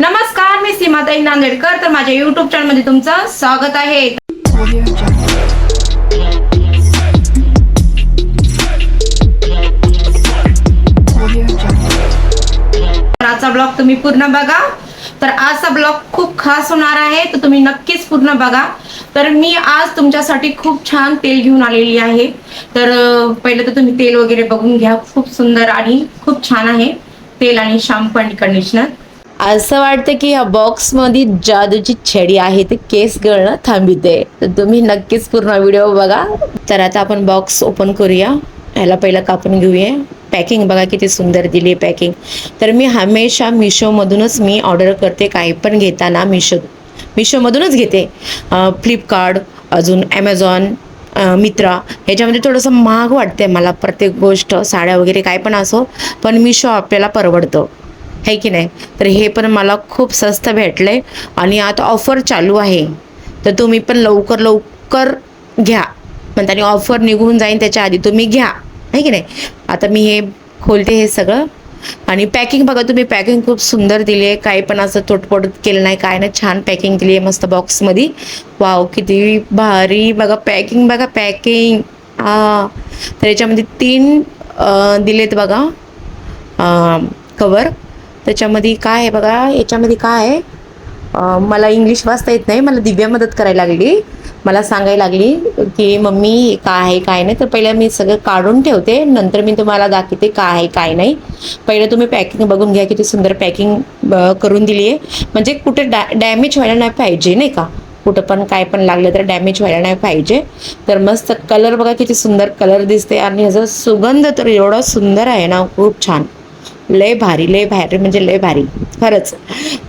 नमस्कार मी सीमाताई नांदेडकर. तर माझ्या युट्यूब चॅनलमध्ये तुमचं स्वागत आहे. तर आजचा ब्लॉग तुम्ही पूर्ण बघा. तर आजचा ब्लॉग खूप खास होणार आहे तर तुम्ही नक्कीच पूर्ण बघा. तर मी आज तुमच्यासाठी खूप छान तेल घेऊन आलेली आहे. तर पहिले पहिलं तर तुम्ही तेल वगैरे बघून घ्या. खूप सुंदर आणि खूप छान आहे. तेल आणि शॅम्पू आणि कंडिशनर असं वाटतं की या बॉक्समध्ये जादूची छडी आहे ते केस गळणं थांबिते. तर तुम्ही नक्कीच पूर्ण व्हिडिओ बघा. तर आता आपण बॉक्स ओपन करूया. ह्याला पहिलं कापून घेऊया. पॅकिंग बघा किती सुंदर दिली आहे पॅकिंग. तर मी हमेशा मिशोमधूनच मी ऑर्डर करते काही पण घेताना मिशो मिशोमधूनच घेते. फ्लिपकार्ट अजून ॲमेझॉन मित्रा. ह्याच्यामध्ये थोडंसं महाग वाटते मला प्रत्येक गोष्ट साड्या वगैरे काय पण असो पण मिशो आपल्याला परवडतं. आहे की नाही? तर हे पण मला खूप स्वस्त भेटले आणि आता ऑफर चालू आहे. तर तुम्ही पण लवकर लवकर घ्या. पण त्याने ऑफर निघून जाईन त्याच्या आधी तुम्ही घ्या. आहे की नाही? आता मी हे खोलते हे सगळं. आणि पॅकिंग बघा तुम्ही पॅकिंग खूप सुंदर दिली आहे. काही पण असं तोटपट केलं नाही काय नाही. छान पॅकिंग दिली आहे मस्त बॉक्समध्ये वाव किती भारी. बघा पॅकिंग बघा पॅकिंग हा तर याच्यामध्ये तीन दिलेत बघा. कवर त्याच्यामध्ये काय आहे बघा याच्यामध्ये काय आहे? मला इंग्लिश वाचता येत नाही मला दिव्या मदत करायला लागली. मला सांगायला लागली की मम्मी काय आहे काय नाही? तर पहिलं मी सगळं काढून ठेवते. नंतर मी तुम्हाला दाखवते काय आहे काय नाही. पहिलं तुम्ही पॅकिंग बघून घ्या किती सुंदर पॅकिंग करून दिली आहे. म्हणजे कुठे डॅ डॅमेज व्हायला नाही पाहिजे नाही का? कुठं पण काय पण लागलं तर डॅमेज व्हायला नाही पाहिजे. तर मस्त कलर बघा किती सुंदर कलर दिसते. आणि ह्याचा सुगंध तर एवढा सुंदर आहे ना खूप छान. लय भारी लय भारी म्हणजे लय भारी. खरंच.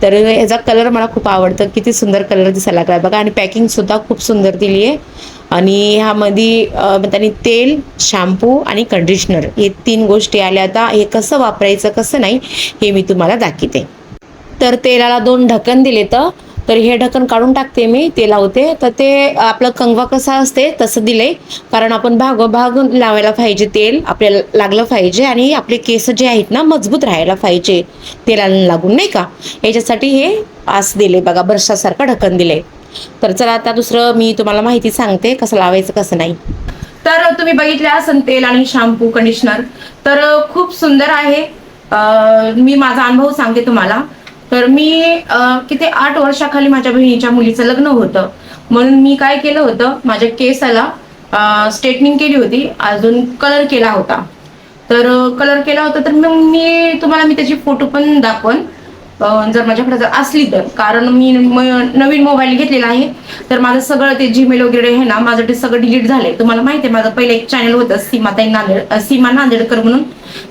तर ह्याचा कलर मला खूप आवडतं. किती सुंदर कलर दिसायला लागला बघा आणि पॅकिंग सुद्धा खूप सुंदर दिली आहे. आणि ह्यामध्ये त्यांनी तेल शॅम्पू आणि कंडिशनर हे तीन गोष्टी आल्या आता. हे कसं वापरायचं कसं नाही हे मी तुम्हाला दाखवते. तर तेलाला दोन ढक्कन दिले तर तर हे ढक्कन काढून टाकते मी ते लावते. तर ते आपलं कंगवा कसा असते तसं दिलंय. कारण आपण भाग भाग लावायला पाहिजे तेल आपल्याला लागलं पाहिजे आणि आपले केस जे आहेत ना मजबूत राहायला पाहिजे तेलाला लागून नाही का? याच्यासाठी हे आस दिले बघा बरशासारखं ढक्कन दिले तर चला आता दुसरं मी तुम्हाला माहिती सांगते कसं लावायचं कसं नाही. तर तुम्ही बघितले असन तेल आणि शॅम्पू कंडिशनर. तर खूप सुंदर आहे. मी माझा अनुभव सांगते तुम्हाला. तर मी किती आठ वर्षाखाली माझ्या बहिणीच्या मुलीचं लग्न होतं. म्हणून मी काय केलं होतं माझ्या केसाला स्ट्रेटनिंग केली होती अजून कलर केला होता. तर कलर केला होता तर मग मी तुम्हाला मी त्याची फोटो पण दाखवन. जर माझ्याकडे जर असली तर. कारण मी नवीन मोबाईल घेतलेला आहे. तर माझं सगळं ते जीमेल वगैरे आहे ना माझं ते सगळं डिलीट झालंय. तुम्हाला माहिती आहे माझं पहिलं एक चॅनल होतं सीमाताई नांदेड सीमा नांदेडकर म्हणून.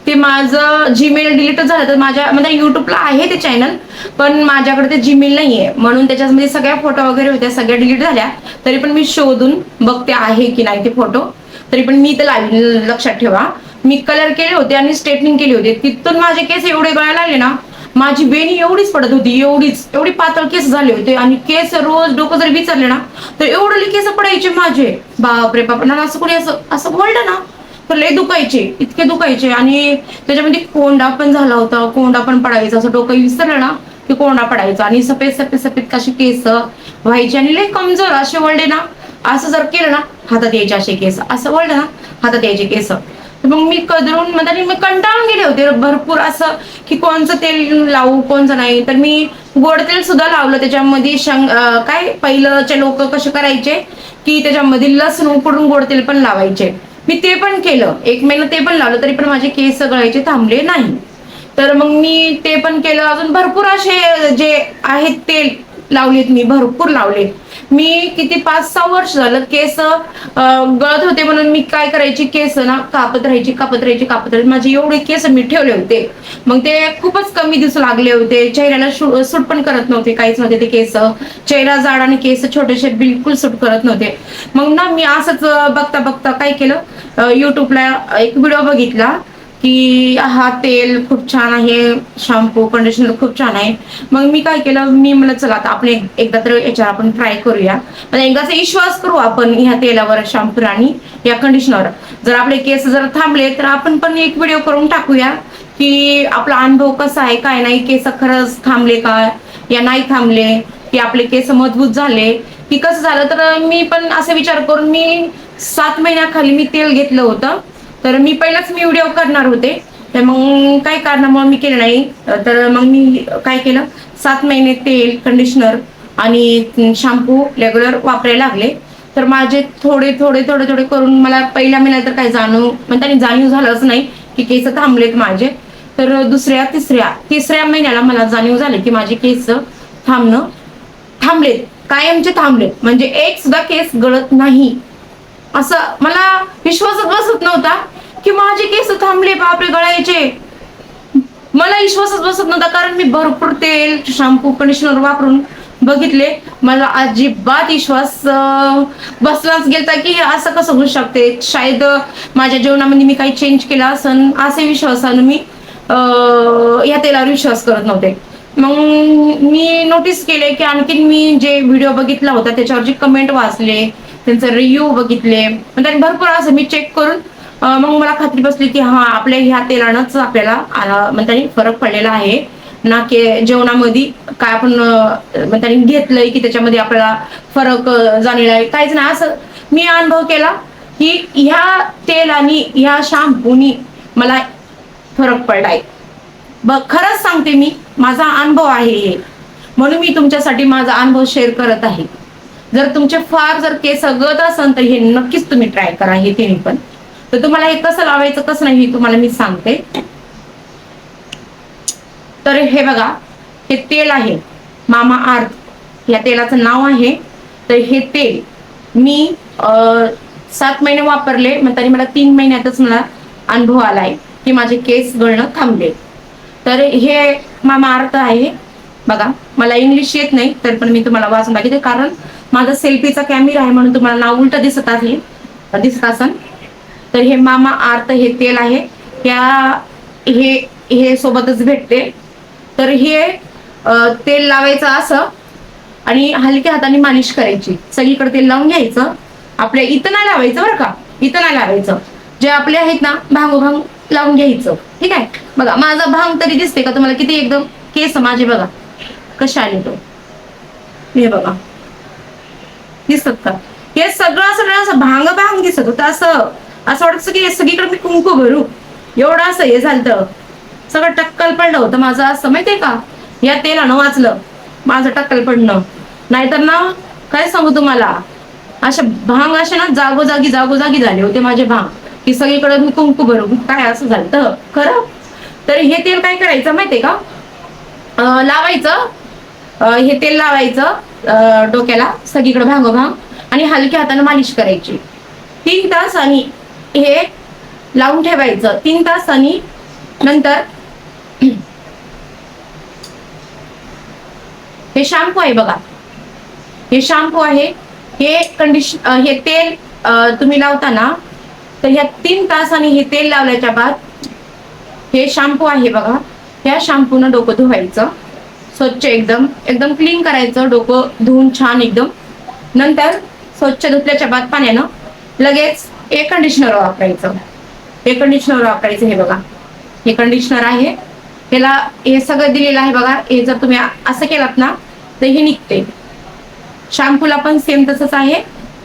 ते माझं जीमेल डिलीट झालं तर माझ्या म्हणजे युट्यूबला आहे ते चॅनल पण माझ्याकडे ते जीमेल नाहीये. म्हणून त्याच्यामध्ये सगळ्या फोटो वगैरे होत्या सगळ्या डिलीट झाल्या. तरी पण मी शोधून बघते आहे की नाही ते फोटो तरी पण मी तर लक्षात ठेवा. मी कलर केले होते आणि स्ट्रेटनिंग केली होती. तिथून माझे केस एवढे गळायला लागले ना माझी बेणी एवढीच पडत होती एवढीच. एवढी पातळ केस झाले होते आणि केस रोज डोकं जर विचारले ना तर एवढे केस पडायचे माझे. बापरे बाप ना असं कोणी असं असं बोललं ना तर लय दुखायचे इतके दुखायचे. आणि त्याच्यामध्ये कोंडा पण झाला होता कोंडा पण पडायचा. असं डोकं विसरलं ना की कोंडा पडायचा. आणि सफेद सफेद सफेद कशी केस व्हायचे आणि लय कमजोर असे वळले ना असं जर केलं ना हातात यायचे असे केस. असं वळलं ना हातात यायचे केस. मग मी कदरून म्हणजे मी कंटाळून गेले होते. भरपूर असं की कोणचं तेल लावू कोणचं नाही. तर मी गोड तेल सुद्धा लावलं. त्याच्यामध्ये शंग काय पहिलंचे लोक कसे करायचे की त्याच्यामध्ये लसूण उकडून गोड तेल पण लावायचे. मी ते पण केलं. एक महिना ते पण लावलं तरी पण माझे केस गळायचे थांबले नाही. तर मग मी ते पण केलं. अजून भरपूर असे जे आहेत तेल लावलेत मी भरपूर लावले. मी किती पाच सहा वर्ष झालं केस गळत होते म्हणून मी काय करायची केस ना कापत राहायची कापत राहायची कापत राहायची. माझे एवढे केस मी ठेवले होते. मग ते खूपच कमी दिसू लागले होते. चेहऱ्याला सूट पण करत नव्हते काहीच नव्हते ते केस. चेहरा जाड आणि केस छोटेसे बिलकुल सूट करत नव्हते. मग ना मी असंच बघता बघता काय केलं? युट्यूबला एक व्हिडिओ बघितला. की हा तेल खूप छान आहे शॅम्पू कंडिशनर खूप छान आहे. मग मी काय केलं मी म्हणलं चला आता आपण एकदा तर याच्यावर आपण ट्राय करूया. म्हणजे एकदाचा विश्वास करू आपण ह्या तेलावर शॅम्पू आणि या कंडिशनर जर आपले केस जर थांबले तर आपण पण एक व्हिडिओ करून टाकूया की आपला अनुभव कसा आहे काय नाही केस खरंच थांबले का? या नाही थांबले की आपले केस मजबूत झाले की कसं झालं? तर मी पण असा विचार करून मी सात महिन्याखाली मी तेल घेतलं होतं. तर मी पहिलाच मी व्हिडिओ करणार होते. तर मग काही कारणामुळे मी केलं नाही. तर मग मी काय केलं? सात महिने तेल कंडिशनर आणि शॅम्पू रेग्युलर वापरायला लागले. तर माझे थोडे थोडे थोडे थोडे करून मला पहिल्या महिन्यात तर काही जाणीव म्हणजे जाणीव झालंच नाही की केस थांबलेत माझे. तर दुसऱ्या तिसऱ्या तिसऱ्या महिन्याला मला जाणीव झाले की माझे केस थांबणं थांबलेत. कायमचे थांबलेत. म्हणजे एक सुद्धा केस गळत नाही. असं मला विश्वासच बसत नव्हता. की माझे केस थांबले बापरे गळायचे. मला विश्वासच बसत नव्हता कारण मी भरपूर तेल शॅम्पू कंडिशनर वापरून बघितले. मला अजिबात विश्वास बसलाच गेलता की हे असं कसं होऊ शकते? शायद माझ्या जेवणामध्ये मी काही चेंज केला असन असे विश्वासानं मी या तेलावर विश्वास करत नव्हते. मग मी नोटीस केले की आणखीन मी जे व्हिडिओ बघितला होता त्याच्यावर जे कमेंट वाचले त्यांचे रिव्ह्यू बघितले मग त्यांनी भरपूर असं मी चेक करून मग मला खात्री बसली की हा आपल्या ह्या तेलानंच आपल्याला अं, म्हणता फरक पडलेला आहे. ना की जेवणामध्ये काय आपण अं, म्हणता घेतलंय की त्याच्यामध्ये आपल्याला फरक अं, जाणलेला आहे. काहीच नाही. असं मी अनुभव केला की ह्या तेल आणि ह्या शॅम्पूनी मला फरक पडलाय. बघ खरंच सांगते मी माझा अनुभव आहे हे. म्हणून मी तुमच्यासाठी माझा अनुभव शेअर करत आहे. जर तुमचे फार जर केस गळत असेल तर हे नक्कीच तुम्ही ट्राय करा. हे तिन्ही पण. तर तुम्हाला हे कसं लावायचं कसं नाही हे तुम्हाला मी सांगते. तर हे बघा हे तेल आहे. मामा आर्थ या तेलाचं नाव आहे. तर हे तेल मी सात महिने वापरले मग तरी मला तीन महिन्यातच मला अनुभव आलाय की माझे केस गळणं थांबले. तर हे मामा अर्थ आहे. बघा मला इंग्लिश येत नाही तर पण मी तुम्हाला वाचून दाखवते कारण माझा सेल्फीचा कॅमेरा आहे म्हणून तुम्हाला नाव उलट दिसत आहे. दिसत असन. तर हे मामा आर्त हे तेल आहे. त्या हे हे सोबतच भेटते. तर हे तेल लावायचं असं आणि हलक्या हाताने मालिश करायची. सगळीकडे तेल लावून घ्यायचं. आपल्या इथं नाही लावायचं बरं का? इथं नाही लावायचं. जे आपले आहेत ना भांगोभांग लावून घ्यायचं. ठीक आहे? बघा माझा भांग तरी दिसते का तुम्हाला? किती एकदम केस माझे बघा. कशा आले तो? हे बघा. दिसतात का? हे सगळं सगळं असं भांग भांग दिसत होतं. असं असं वाटतं की सगळीकडे मी कुंकू भरू. एवढं असं हे झालं सगळं टक्कल पडलं होतं माझं असं माहितीये का? या तेलानं वाचलं. माझं टक्कल पडणं. नाहीतर ना काय सांगू तुम्हाला? अशा भांग असे ना जागोजागी जागोजागी झाले होते माझे भांग. की सगळीकडे मी कुंकू भरू काय असं झालं तर खरं? तर हे तेल काय करायचं माहितीये का? लावायचं. हे तेल लावायचं डोक्याला सगळीकडे भांगोभांग. आणि हलक्या हाताने मालिश करायची. तीन तास आणि हे लावून ठेवायचं. तीन तास आणि नंतर हे शॅम्पू आहे बघा. हे शॅम्पू आहे. हे कंडिशन हे तेल तुम्ही लावताना तर ह्या तीन तासांनी हे तेल लावल्याच्या बाद हे शॅम्पू आहे बघा. ह्या शॅम्पूनं डोकं धुवायचं. स्वच्छ एकदम एकदम क्लीन करायचं. डोकं धुवून छान एकदम. नंतर स्वच्छ धुतल्याच्या बाद पाण्यानं लगेच ए कंडिशनर वापरायचं. हे कंडिशनर वापरायचं हे बघा. हे कंडिशनर आहे. ह्याला हे सगळं दिलेलं आहे बघा. हे जर तुम्ही असं केलात ना तर हे निघते शॅम्पूला पण सेम तसंच आहे.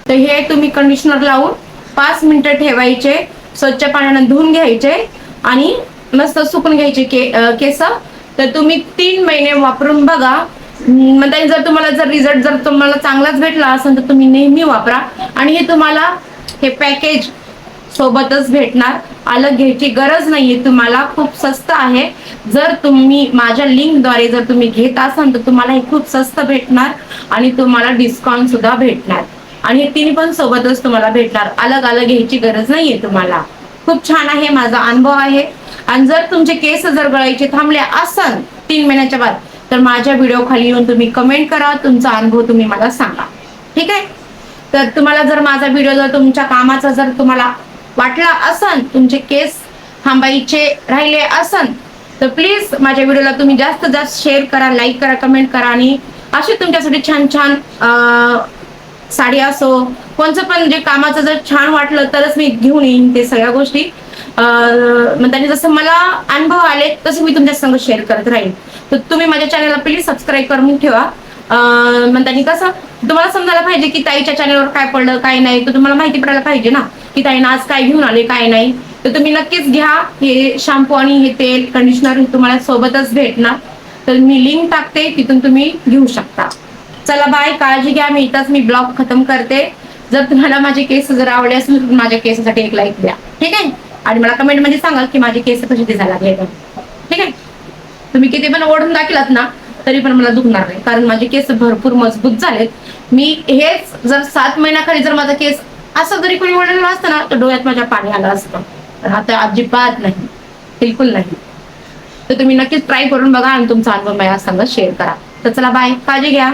तर हे तुम्ही कंडिशनर लावून पाच मिनिटं ठेवायचे. स्वच्छ पाण्यानं धुवून घ्यायचे. आणि मस्त सुकून घ्यायचे के केस. तर तुम्ही तीन महिने वापरून बघा. हम्म, मग जर तुम्हाला जर रिझल्ट जर तुम्हाला चांगलाच भेटला असेल तर तुम्ही नेहमी वापरा. आणि हे तुम्हाला हे पॅकेज सोबतच भेटणार. अलग घ्यायची गरज नाहीये. तुम्हाला खूप स्वस्त आहे. जर तुम्ही माझ्या लिंकद्वारे जर तुम्ही घेत असाल तर तुम्हाला हे खूप स्वस्त भेटणार आणि तुम्हाला डिस्काउंट सुद्धा भेटणार. आणि हे तिन्ही पण सोबतच तुम्हाला भेटणार. अलग अलग घ्यायची गरज नाहीये तुम्हाला. खूप छान आहे माझा अनुभव आहे. आणि जर तुमचे केस जर गळायचे थांबले असाल तीन महिन्याच्या बाद तर माझ्या व्हिडिओ खाली येऊन तुम्ही कमेंट करा. तुमचा अनुभव तुम्ही मला सांगा. ठीक आहे? तर तुम्हाला जर माझा व्हिडिओ जर तुमच्या कामाचा जर तुम्हाला वाटला असन तुमचे केस थांबायचे राहिले असन तर प्लीज माझ्या व्हिडिओला तुम्ही जास्त जास्त शेअर करा लाईक करा कमेंट करा आणि असे तुमच्यासाठी छान छान साडी असो कोणचं पण जे कामाचं जर छान वाटलं तरच मी घेऊन येईन ते सगळ्या गोष्टी. त्याने म्हणजे मग जसं मला अनुभव आले तसं मी तुमच्या संग शेअर करत राहील तर तुम्ही माझ्या चॅनलला प्लीज सबस्क्राईब करून ठेवा. म्हणतानी कसं तुम्हाला समजायला पाहिजे की ताईच्या चॅनलवर काय पडलं काय नाही तर तुम्हाला माहिती पडायला पाहिजे ना की ताईनं आज काय घेऊन आले काय नाही. तर तुम्ही नक्कीच घ्या हे शॅम्पू आणि हे तेल कंडिशनर तुम्हाला सोबतच भेटणार. तर मी लिंक टाकते तिथून तुम्ही घेऊ शकता. चला बाय काळजी घ्या मी इथंच मी ब्लॉग खतम करते. जर तुम्हाला माझे केस जर आवडले असेल तर माझ्या केसासाठी एक लाईक द्या. ठीक आहे? आणि मला कमेंटमध्ये सांगा की माझे केस कसे दिसायला लागले ठीक आहे? तुम्ही किती पण ओढून दाखलात ना तरी पण मला दुखणार नाही. कारण माझे केस भरपूर मजबूत झालेत. मी हेच जर सात महिन्याखाली जर माझा केस असं जरी कोणी ओढलेलं असतं ना तर डोळ्यात माझ्या पाणी आलं असतं. पण आता अजिबात नाही. बिलकुल नाही. तर तुम्ही नक्कीच ट्राय करून बघा आणि तुमचा अनुभव मला सांगा शेअर करा. तर चला बाय काळजी घ्या.